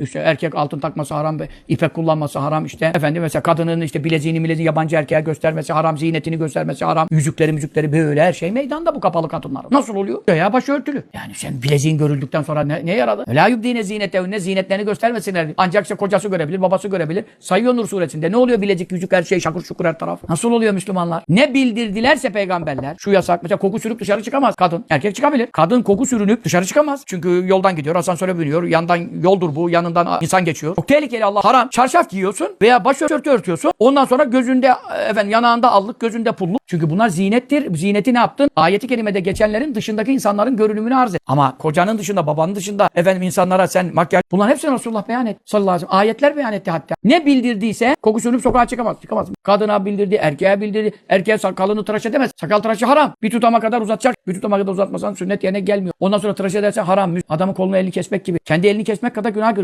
İşte erkek altın takması haram, ipek kullanması haram işte. Efendim mesela kadının işte bileziğini bileziğini yabancı erkeğe göstermesi haram, ziynetini göstermesi haram. Yüzükleri müzükleri böyle her şey meydanda bu kapalı kadınlar. Nasıl oluyor? Ya başı örtülü. Yani sen bileziğin görüldükten sonra ne, ne yaradı? La yubdine ziynetevne zinetlerini göstermesinler. Ancak işte kocası görebilir, babası görebilir. Sayıyor Nur suresinde. Ne oluyor bilezik, yüzük her şey şakır şukur her taraf. Nasıl oluyor Müslümanlar? Ne bildirdilerse peygamberler. Şu yasak mesela koku sürüp dışarı çıkamaz kadın. Erkek çıkabilir. Kadın koku sürünüp dışarı çıkamaz. Çünkü yoldan gidiyor, asansöre biniyor. Yandan yoldur bu, yanından insan geçiyor. Çok tehlikeli Allah haram. Çarşaf giyiyorsun veya başörtü örtüyorsun. Ondan sonra gözünde efendim yanağında allık, gözünde pulluk. Çünkü bunlar zinettir. Ziyneti ne yaptın? Ayeti kerimede geçenlerin dışındaki insanların görünümünü arz et. Ama kocanın dışında, babanın dışında efendim insanlara sen makyaj bunların hepsini Resulullah beyan et. Sallallahu aleyhi ve sellem. Ayetler beyan etti hatta. Ne bildirdiyse koku sürünüp sokağa çıkamaz. Çıkamaz. Kadına bildirdi, erkeğe bildirdi. Erkeğe sakalını tıraş edemez. Sakal tıraşı haram. Bir tutama kadar uzatacak. Bir tutama kadar uzatmasan sünnet yerine gelmiyor. Ondan sonra tıraş edersen haram. Adamın kolunu elini kesmek gibi. Kendi elini kesmek kadar günah görüyorsun.